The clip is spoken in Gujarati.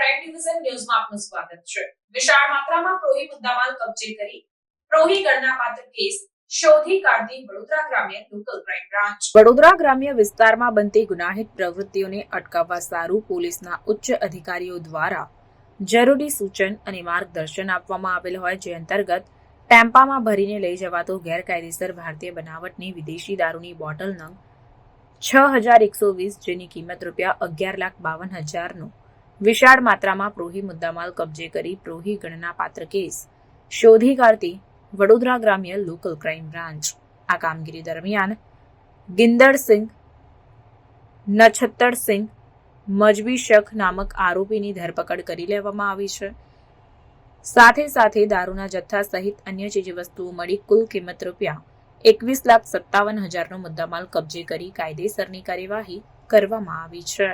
સિટીઝન ન્યૂઝમાં આપનું સ્વાગત છે. વિશાળ માત્રામાં પ્રોહી મુદ્દામાલ કબજે કરી પ્રોહી ગણનાપાત્ર કેસ વડોદરા ગ્રામ્ય ક્રાઇમ વિસ્તારમાં બનતી ગુનાહિત પ્રવૃત્તિઓને અટકાવવા સારું પોલીસના ઉચ્ચ અધિકારીઓ દ્વારા જરૂરી સૂચન અને માર્ગદર્શન આપવામાં આવેલ હોય જે અંતર્ગત ટેમ્પામાં ભરીને લઈ જવાતો ગેરકાયદેસર ભારતીય બનાવટની વિદેશી દારૂની બોટલ નંગ છ હજાર એકસો વીસ જેની કિંમત રૂપિયા અગિયાર લાખ બાવન હજારનો વિશાળ માત્રામાં પ્રોહી મુદ્દામાલ કબજે કરી પ્રોહી ગણના પાત્ર કેસ. શોધી કાઢતી વડોદરા ગ્રામ્ય લોકલ ક્રાઇમ બ્રાન્ચ. આ કામગીરી દરમિયાન ગિંદરસિંહ નછત્તરસિંહ મજબી શખ નામક આરોપીની ધરપકડ કરી લેવામાં આવી છે. સાથે સાથે દારૂના જથ્થા સહિત અન્ય ચીજવસ્તુઓ મળી કુલ કિંમત રૂપિયા એકવીસ લાખ સત્તાવન હજારનો મુદ્દામાલ કબજે કરી કાયદેસરની કાર્યવાહી કરવામાં આવી છે.